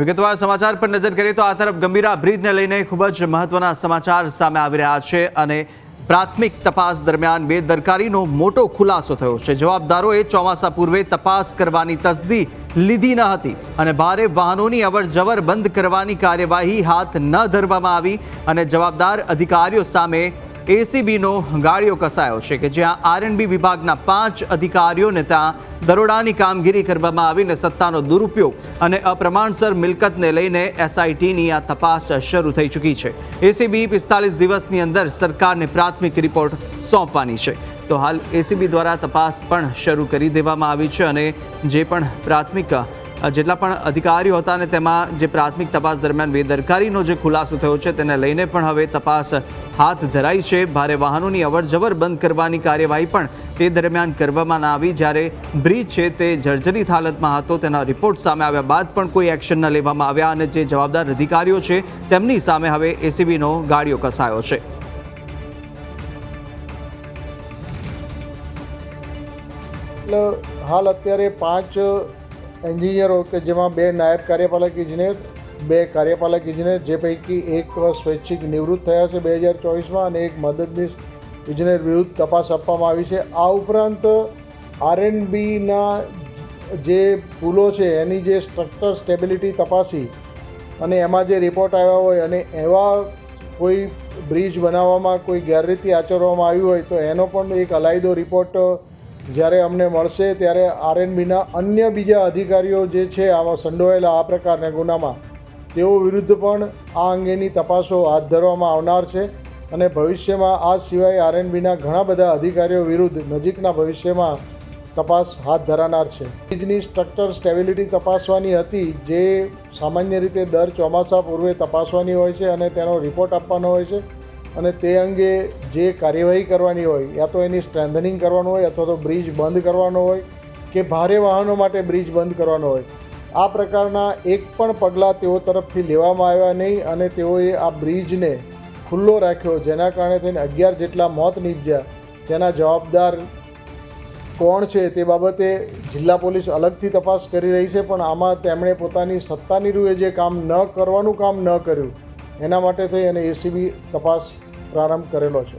વિગતવાર સમાચાર પર નજર કરીએ તો આ તરફ ગંભીરા બ્રિજને લઈને ખૂબ જ મહત્વના સમાચાર સામે આવી રહ્યા છે અને પ્રાથમિક તપાસ દરમિયાન બેદરકારીનો મોટો ખુલાસો થયો છે. જવાબદારોએ ચોમાસા પૂર્વે તપાસ કરવાની તસદી લીધી ન હતી અને ભારે વાહનોની અવરજવર બંધ કરવાની કાર્યવાહી હાથ ન ધરવામાં આવી અને જવાબદાર અધિકારીઓ સામે એસીબીનો ગાળિયો કસાયો છે કે જ્યાં આરએનબી વિભાગના પાંચ અધિકારીઓને ત્યાં દરોડાની કામગીરી કરવામાં આવીને સત્તાનો દુરુપયોગ અને અપ્રમાણસર મિલકતને લઈને એસઆઈટીની આ તપાસ શરૂ થઈ ચૂકી છે. એસીબી પિસ્તાલીસ દિવસની અંદર સરકારને પ્રાથમિક રિપોર્ટ સોંપવાની છે. તો હાલ એસીબી દ્વારા તપાસ પણ શરૂ કરી દેવામાં આવી છે અને જે પણ પ્રાથમિક જેટલા પણ અધિકારીઓ હતા અને તેમાં જે પ્રાથમિક તપાસ દરમિયાન બેદરકારીનો જે ખુલાસો થયો છે, તેને લઈને પણ હવે તપાસ હાથ ધરાઈ છે. ભારે વાહનોની અવરજવર બંધ કરવાની કાર્યવાહી પણ તે દરમિયાન કરવામાં ના આવી. જ્યારે બ્રિજ છે તે જર્જરિત હાલતમાં હતો, તેના રિપોર્ટ સામે આવ્યા બાદ પણ કોઈ એક્શન ન લેવામાં આવ્યા અને જે જવાબદાર અધિકારીઓ છે, તેમની સામે હવે એસીબીનો ગાડીઓ કસાયો છે. હાલ અત્યારે પાંચ એન્જિનિયરો કે જેમાં બે નાયબ કાર્યપાલક ઇજનેર, બે કાર્યપાલક ઇજનેર, જે પૈકી એક સ્વૈચ્છિક નિવૃત્ત થયા છે બે હજાર ચોવીસમાં અને એક મદદનીશ ઇજનેર વિરુદ્ધ તપાસ આપવામાં આવી છે. આ ઉપરાંત આરએનબીના જે પુલો છે, એની જે સ્ટ્રક્ચર સ્ટેબિલિટી તપાસી અને એમાં જે રિપોર્ટ આવ્યા હોય અને એવા કોઈ બ્રિજ બનાવવામાં, કોઈ ગેરરીતિ આચરવામાં આવી હોય તો એનો પણ એક અલાયદો રિપોર્ટ જ્યારે અમને મળશે ત્યારે આરએનબીના અન્ય બીજા અધિકારીઓ જે છે આવા સંડોવાયેલા આ પ્રકારના ગુનામાં, તેઓ વિરુદ્ધ પણ આ અંગેની તપાસો હાથ ધરવામાં આવનાર છે અને ભવિષ્યમાં આ સિવાય આરએનબીના ઘણા બધા અધિકારીઓ વિરુદ્ધ નજીકના ભવિષ્યમાં તપાસ હાથ ધરાનાર છે. બ્રિજની સ્ટ્રક્ચર સ્ટેબિલિટી તપાસવાની હતી જે સામાન્ય રીતે દર ચોમાસા પૂર્વે તપાસવાની હોય છે અને તેનો રિપોર્ટ આપવાનો હોય છે. અને તે અંગે જે કાર્યવાહી કરવાની હોય, યા તો એની સ્ટ્રેન્થનિંગ કરવાનું હોય, અથવા તો બ્રિજ બંધ કરવાનો હોય, કે ભારે વાહનો માટે બ્રિજ બંધ કરવાનો હોય, આ પ્રકારના એક પણ પગલાં તેઓ તરફથી લેવામાં આવ્યા નહીં અને તેઓએ આ બ્રિજને ખુલ્લો રાખ્યો, જેના કારણે થઈને અગિયાર જેટલા મોત નીપજ્યા. તેના જવાબદાર કોણ છે તે બાબતે જિલ્લા પોલીસ અલગથી તપાસ કરી રહી છે, પણ આમાં તેમણે પોતાની સત્તાની રૂએ જે કામ ન કરવાનું કામ ન કર્યું. એના માટે થઈ અને એસીબી તપાસ પ્રારંભ કરેલો છે.